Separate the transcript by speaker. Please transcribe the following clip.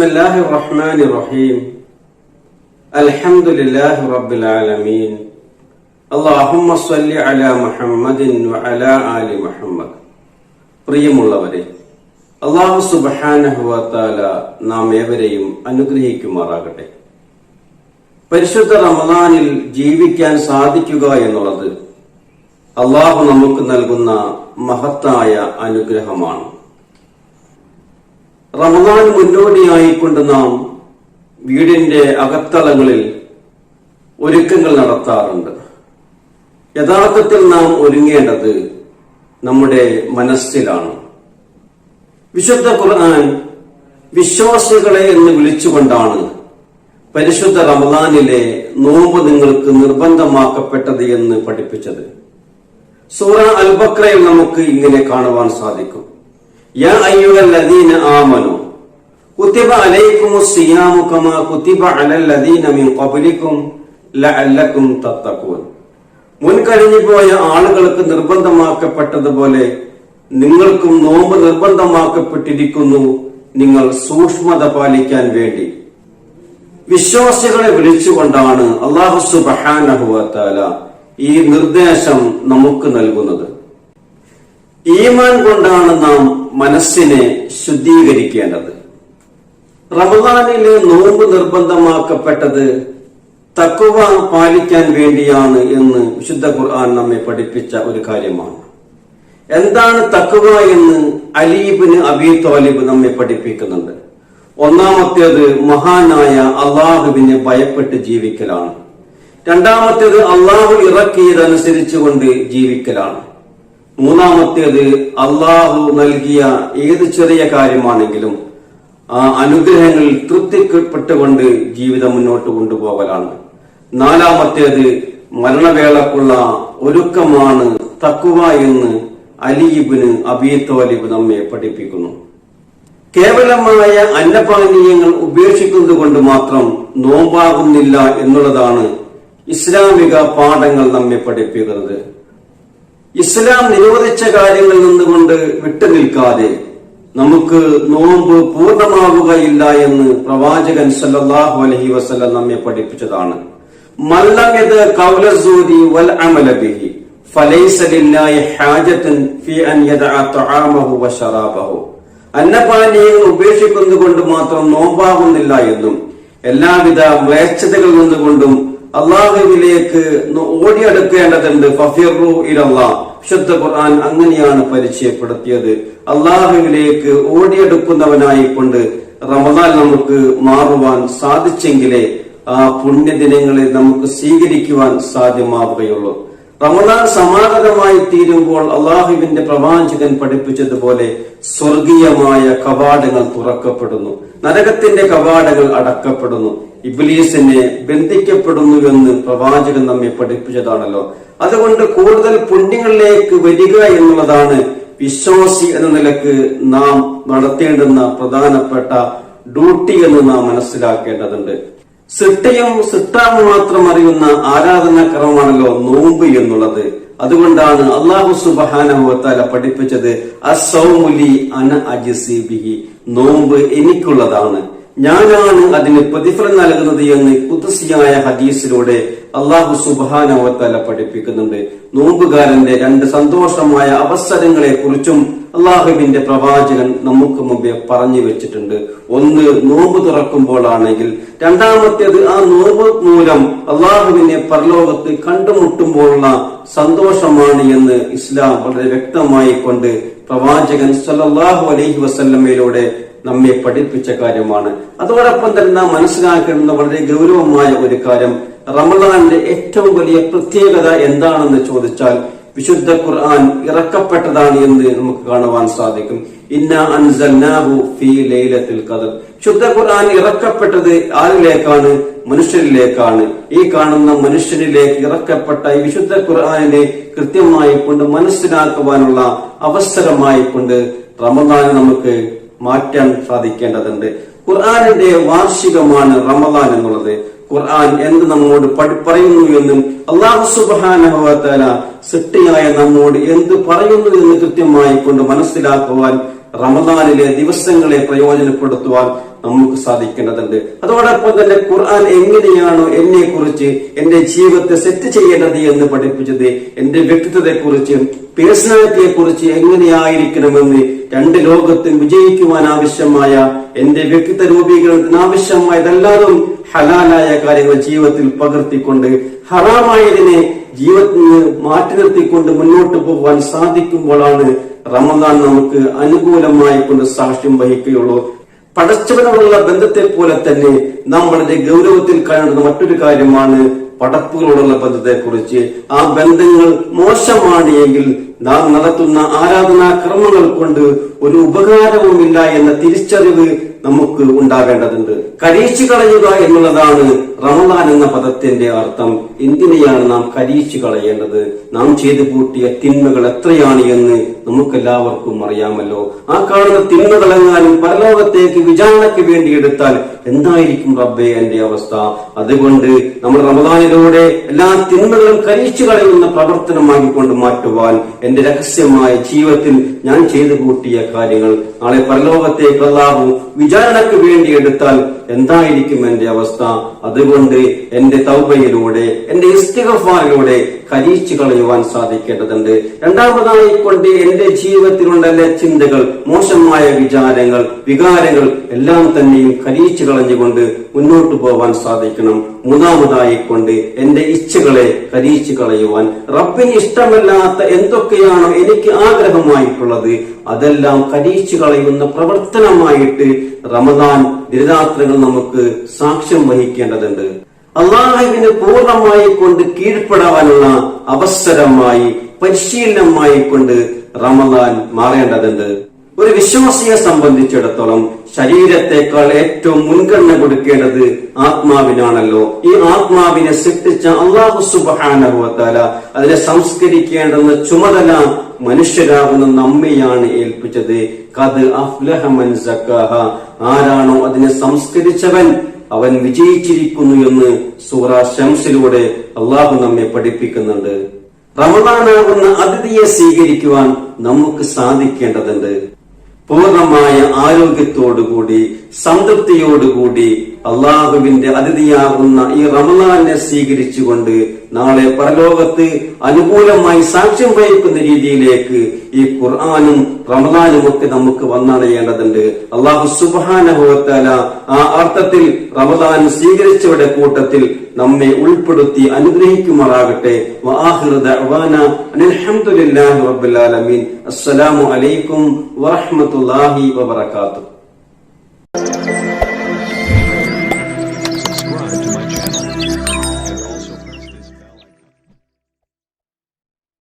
Speaker 1: بسم الله الرحمن الرحيم الحمد لله رب العالمين اللهم صل على محمد وعلى آل محمد പ്രിയമുള്ളവരെ അള്ളാഹു സുബഹാനഹുവത്താല നാം ഏവരെയും അനുഗ്രഹിക്കുമാറാകട്ടെ പരിശുദ്ധ റമദാനിൽ ജീവിക്കാൻ സാധിക്കുക എന്നുള്ളത് അള്ളാഹു നമുക്ക് നൽകുന്ന മഹത്തായ അനുഗ്രഹമാണ് റമദാൻ മുന്നോടിയായിക്കൊണ്ട് നാം വീടിന്റെ അകത്തളങ്ങളിൽ ഒരുക്കങ്ങൾ നടത്താറുണ്ട്. യഥാർത്ഥത്തിൽ നാം ഒരുങ്ങേണ്ടത് നമ്മുടെ മനസ്സിലാണ്. വിശുദ്ധ ഖുർആൻ വിശ്വാസികളെ എന്ന് വിളിച്ചുകൊണ്ടാണ് പരിശുദ്ധ റമദാനിലെ നോമ്പ് നിങ്ങൾക്ക് നിർബന്ധമാക്കപ്പെട്ടത് എന്ന് പഠിപ്പിച്ചത്. സൂറ അൽബക്രയിൽ നമുക്ക് ഇങ്ങനെ കാണുവാൻ സാധിക്കും. യാ آمنوا كتب عليكم الصيام كما كتب على الذين من قبلكم لعلكم تتقون മുൻകഴിഞ്ഞു പോയ ആളുകൾക്ക് നിർബന്ധമാക്കപ്പെട്ടതുപോലെ നിങ്ങൾക്കും നോമ്പ് നിർബന്ധമാക്കപ്പെട്ടിരിക്കുന്നു. നിങ്ങൾ സൂക്ഷ്മത പാലിക്കാൻ വേണ്ടി. വിശ്വാസികളെ വിളിച്ചുകൊണ്ടാണ് അള്ളാഹു സുബഹാനഹുവത്താല ഈ നിർദ്ദേശം നമുക്ക് നൽകുന്നത്. ഈമാൻ കൊണ്ടാണ് നാം മനസ്സിനെ ശുദ്ധീകരിക്കേണ്ടത്. റമദാനിലെ നോമ്പ് നിർബന്ധമാക്കപ്പെട്ടത് തക്കുവ പാലിക്കാൻ വേണ്ടിയാണ് എന്ന് വിശുദ്ധ ഖുർആൻ നമ്മെ പഠിപ്പിച്ച ഒരു കാര്യമാണ്. എന്താണ് തക്കുവ എന്ന് അലീബിന് അബി തോലിബ് നമ്മെ പഠിപ്പിക്കുന്നുണ്ട്. ഒന്നാമത്തേത് മഹാനായ അള്ളാഹുവിനെ ഭയപ്പെട്ട് ജീവിക്കലാണ്. രണ്ടാമത്തേത് അള്ളാഹു ഇറക്കിയതനുസരിച്ചുകൊണ്ട് ജീവിക്കലാണ്. മൂന്നാമത്തേത് അള്ളാഹു നൽകിയ ഏത് ചെറിയ കാര്യമാണെങ്കിലും ആ അനുഗ്രഹങ്ങളിൽ തൃപ്തിപ്പെട്ടുകൊണ്ട് ജീവിതം മുന്നോട്ട് കൊണ്ടുപോകലാണ്. നാലാമത്തേത് മരണവേളക്കുള്ള ഒരുക്കമാണ് തക്കുവ എന്ന് അലീബിന് അബീ തോലിബ് നമ്മെ പഠിപ്പിക്കുന്നു. കേവലമായ അന്നപാനീയങ്ങൾ ഉപേക്ഷിക്കുന്നത് കൊണ്ട് മാത്രം നോമ്പാകുന്നില്ല എന്നുള്ളതാണ് ഇസ്ലാമിക പാഠങ്ങൾ നമ്മെ പഠിപ്പിക്കുന്നത്. ഇസ്ലാം നിരോധിച്ച കാര്യങ്ങളിൽ നിന്നുകൊണ്ട് വിട്ടുനിൽക്കാതെ നമുക്ക് നോമ്പ് പൂർണമാവുകയില്ല എന്ന് പ്രവാചകൻ സല്ലാഹു അലഹി വസല്ലം നമ്മെ പഠിപ്പിച്ചതാണ്. വൽ അന്നപാനീയങ്ങൾ ഉപേക്ഷിക്കുന്നത് കൊണ്ട് മാത്രം നോമ്പാകുന്നില്ല എന്നും എല്ലാവിധ വേച്ചതകൾ നിന്നുകൊണ്ടും അള്ളാഹുവിലേക്ക് ഓടിയെടുക്കേണ്ടതുണ്ട്. ഫഫിറു ഇലല്ലാ. വിശുദ്ധ ഖുർആൻ അങ്ങനെയാണ് പരിചയപ്പെടുത്തിയത്. അള്ളാഹുവിലേക്ക് ഓടിയെടുക്കുന്നവനായി കൊണ്ട് റമദാൻ നമുക്ക് മാറുവാൻ സാധിച്ചെങ്കിലേ ആ പുണ്യദിനങ്ങളെ നമുക്ക് സ്വീകരിക്കുവാൻ സാധ്യമാവുകയുള്ളൂ. റമദാൻ സമാഗതമായി തീരുമ്പോൾ അള്ളാഹുവിന്റെ പ്രവാചകൻ പഠിപ്പിച്ചതുപോലെ സ്വർഗീയമായ കവാടങ്ങൾ തുറക്കപ്പെടുന്നു. നരകത്തിന്റെ കവാടങ്ങൾ അടക്കപ്പെടുന്നു. ഇബ്ലീസിനെ ബന്ധിക്കപ്പെടുന്നു എന്ന് പ്രവാചകൻ നമ്മെ പഠിപ്പിച്ചതാണല്ലോ. അതുകൊണ്ട് കൂടുതൽ പുണ്യങ്ങളിലേക്ക് വരിക എന്നുള്ളതാണ് വിശ്വാസി എന്ന നിലയ്ക്ക് നാം നടത്തേണ്ടുന്ന പ്രധാനപ്പെട്ട ഡ്യൂട്ടി എന്ന് നാം മനസ്സിലാക്കേണ്ടതുണ്ട്. സിട്ടയും സിട്ടാവും മാത്രം അറിയുന്ന ആരാധനാക്രമമാണല്ലോ നോമ്പ് എന്നുള്ളത്. അതുകൊണ്ടാണ് അള്ളാഹു സുബാനഹുവത്താല പഠിപ്പിച്ചത് അസൗമുലി അന അജിസിബിഹി നോമ്പ് എനിക്കുള്ളതാണ്. ഞാനാണ് അതിന് പ്രതിഫലം നൽകുന്നത് എന്ന് കുത്തസിയായ ഹദീസിലൂടെ അള്ളാഹു സുബാനവത്തല പഠിപ്പിക്കുന്നുണ്ട്. നോമ്പുകാരന്റെ രണ്ട് സന്തോഷമായ അവസരങ്ങളെ കുറിച്ചും അള്ളാഹുവിന്റെ പ്രവാചകൻ നമുക്ക് മുമ്പേ പറഞ്ഞു വെച്ചിട്ടുണ്ട്. ഒന്ന് നോമ്പ് തുറക്കുമ്പോഴാണെങ്കിൽ രണ്ടാമത്തേത് ആ നോമ്പ് മൂലം അള്ളാഹുവിനെ പരലോകത്ത് കണ്ടുമുട്ടുമ്പോഴുള്ള സന്തോഷമാണ് എന്ന് ഇസ്ലാം വളരെ വ്യക്തമായി കൊണ്ട് പ്രവാചകൻ സല്ലാഹു അലൈഹി വസല്ലമ്മയിലൂടെ നമ്മെ പഠിപ്പിച്ച കാര്യമാണ്. അതോടൊപ്പം തന്നെ നാം മനസ്സിലാക്കേണ്ടുന്ന വളരെ ഗൗരവമായ ഒരു കാര്യം. റമദാന്റെ ഏറ്റവും വലിയ പ്രത്യേകത എന്താണെന്ന് ചോദിച്ചാൽ വിശുദ്ധ ഖുർആൻ ഇറക്കപ്പെട്ടതാണ് എന്ന് നമുക്ക് കാണുവാൻ സാധിക്കും. ഇന്ന അൻസൽനാഹു ഫീ ലൈലത്തിൽ ഖദർ. ശുദ്ധ ഖുർആൻ ഇറക്കപ്പെട്ടത് ആരിലേക്കാണ്? മനുഷ്യരിലേക്കാണ്. ഈ കാണുന്ന മനുഷ്യരിലേക്ക് ഇറക്കപ്പെട്ട ഈ വിശുദ്ധ ഖുർആനിനെ കൃത്യമായി കൊണ്ട് മനസ്സിലാക്കുവാനുള്ള അവസരമായി കൊണ്ട് റമദാൻ നമുക്ക് മാറ്റാൻ സാധിക്കേണ്ടതുണ്ട്. ഖുർആാനിന്റെ വാർഷികമാണ് റമദാൻ എന്നുള്ളത്. ഖുർആൻ എന്ത് നമ്മോട് പറയുന്നു എന്നും അള്ളാഹു സുബാനഹുല സൃഷ്ടിയായ നമ്മോട് എന്ത് പറയുന്നു എന്ന് കൃത്യമായി കൊണ്ട് മനസ്സിലാക്കുവാൻ റമദാനിലെ ദിവസങ്ങളെ പ്രയോജനപ്പെടുത്തുവാൻ നമുക്ക് സാധിക്കേണ്ടതുണ്ട്. അതോടൊപ്പം തന്നെ ഖുർആൻ എങ്ങനെയാണോ എന്നെ കുറിച്ച് എന്റെ ജീവിതത്തെ സെറ്റ് ചെയ്യേണ്ടത് എന്ന് പഠിപ്പിച്ചത് എന്റെ വ്യക്തിത്വത്തെ കുറിച്ച് പേഴ്സണാലിറ്റിയെ കുറിച്ച് എങ്ങനെയായിരിക്കണമെന്ന് രണ്ട് ലോകത്തും വിജയിക്കുവാൻ ആവശ്യമായ എന്റെ വ്യക്തിത്വ രൂപീകരണത്തിന് ആവശ്യമായതെല്ലാതും ഹലാലായ കാര്യങ്ങൾ ജീവിതത്തിൽ പകർത്തിക്കൊണ്ട് ഹറാമായതിനെ ജീവിതത്തിൽ നിന്ന് മാറ്റി നിർത്തിക്കൊണ്ട് മുന്നോട്ട് പോകുവാൻ സാധിക്കുമ്പോഴാണ് റമദാൻ നമുക്ക് അനുകൂലമായി കൊണ്ട് സാക്ഷ്യം വഹിക്കുകയുള്ളൂ. പടച്ചവനോടുള്ള ബന്ധത്തെ പോലെ തന്നെ നാം വളരെ ഗൗരവത്തിൽ കാണുന്ന മറ്റൊരു കാര്യമാണ് പടപ്പുകളോടുള്ള ബന്ധത്തെ കുറിച്ച് ആ ബന്ധങ്ങൾ മോശമാണ് എങ്കിൽ നാം നടത്തുന്ന ആരാധനാ കർമ്മങ്ങൾ കൊണ്ട് ഒരു ഉപകാരവുമില്ല എന്ന തിരിച്ചറിവ് നമുക്ക് ഉണ്ടാകേണ്ടതുണ്ട്. കരീച്ചു കളയുക എന്നുള്ളതാണ് റമദാൻ എന്ന പദത്തിന്റെ അർത്ഥം. എന്തിനെയാണ് നാം കരീച്ചു കളയേണ്ടത്? നാം ചെയ്തു കൂട്ടിയ തിന്മകൾ എത്രയാണ് എന്ന് നമുക്കെല്ലാവർക്കും അറിയാമല്ലോ. ആ കാണുന്ന തിന്മകളെങ്ങാനും പരലോകത്തേക്ക് വിചാരണയ്ക്ക് വേണ്ടി എടുത്താൽ എന്തായിരിക്കും റബ്ബെ എന്റെ അവസ്ഥ? അതുകൊണ്ട് നമ്മൾ റമദാനിലൂടെ എല്ലാ തിന്മകളും കരീച്ചു കളയുന്ന പ്രവർത്തനമാക്കിക്കൊണ്ട് മാറ്റുവാൻ എന്റെ രഹസ്യമായ ജീവിതത്തിൽ ഞാൻ ചെയ്തു കൂട്ടിയ കാര്യങ്ങൾ. നാളെ പരലോകത്തേക്ക് അല്ലാഹു വിചാരണയ്ക്ക് വേണ്ടി എടുത്താൽ എന്തായിരിക്കും എന്റെ അവസ്ഥ? അതുകൊണ്ട് എന്റെ തൗബയിലൂടെ എന്റെ ഇസ്തിഗഫാറിലൂടെ കരിച്ചു കളയുവാൻ സാധിക്കേണ്ടതുണ്ട്. രണ്ടാമതായി കൊണ്ട് എന്റെ ജീവിതത്തിലുള്ള ചിന്തകൾ മോശമായ വിചാരങ്ങൾ വികാരങ്ങൾ എല്ലാം തന്നെയും കരീച്ചു കളഞ്ഞുകൊണ്ട് മുന്നോട്ട് പോവാൻ സാധിക്കണം. മൂന്നാമതായി കൊണ്ട് എന്റെ ഇച്ഛകളെ കരീച്ചു കളയുവാൻ. റബ്ബിന് ഇഷ്ടമല്ലാത്ത എന്തൊക്കെയാണോ എനിക്ക് ആഗ്രഹമായിട്ടുള്ളത് അതെല്ലാം കരീച്ചു കളയുന്ന പ്രവർത്തനമായിട്ട് റമദാൻ ദിനരാത്രങ്ങൾ നമുക്ക് സാക്ഷ്യം വഹിക്കേണ്ടതുണ്ട്. അള്ളാഹുവിന് പൂർണമായി കൊണ്ട് കീഴ്പ്പെടാനുള്ള അവസരമായി പരിശീലനമായി കൊണ്ട് റമദാൻ മാറേണ്ടതുണ്ട്. ഒരു വിശ്വാസിയെ സംബന്ധിച്ചിടത്തോളം ശരീരത്തെക്കാൾ ഏറ്റവും മുൻഗണന കൊടുക്കേണ്ടത് ആത്മാവിനാണല്ലോ. ഈ ആത്മാവിനെ സൃഷ്ടിച്ച അള്ളാഹു സുബാനുവത്താല അതിനെ സംസ്കരിക്കേണ്ടെന്ന ചുമതല മനുഷ്യരാകുന്ന നമ്മയാണ് ഏൽപ്പിച്ചത്. കത് അഫ്ലഹമൻ സക്കാഹ. ആരാണോ അതിനെ സംസ്കരിച്ചവൻ? അവൻ വിജയിച്ചിരിക്കുന്നു എന്ന് സൂറ ഷംസിലൂടെ അള്ളാഹു നമ്മെ പഠിപ്പിക്കുന്നുണ്ട്. റമദാനാകുന്ന അതിഥിയെ സ്വീകരിക്കുവാൻ നമുക്ക് സാധിക്കേണ്ടതുണ്ട്. പൂർണമായ ആരോഗ്യത്തോടുകൂടി സംതൃപ്തിയോടുകൂടി അള്ളാഹുവിന്റെ അതിഥിയാകുന്ന ഈ റമദാനെ സ്വീകരിച്ചുകൊണ്ട് നാളെ പരലോകത്ത് അനുകൂലമായി സാക്ഷ്യം വഹിക്കുന്ന രീതിയിലേക്ക് ഈ ഖുർആാനും റമദാനും ഒക്കെ നമുക്ക് വന്നടയേണ്ടതുണ്ട്. അള്ളാഹു സുബാനുഭവത്താല ആ അർത്ഥത്തിൽ റമദാൻ സ്വീകരിച്ചവരുടെ കൂട്ടത്തിൽ നമ്മെ ഉൾപ്പെടുത്തി അനുഗ്രഹിക്കുമാറാകട്ടെ. അസ്സലാമു അലൈക്കും വറഹമത്തുല്ലാഹി വബർക്കാത്തു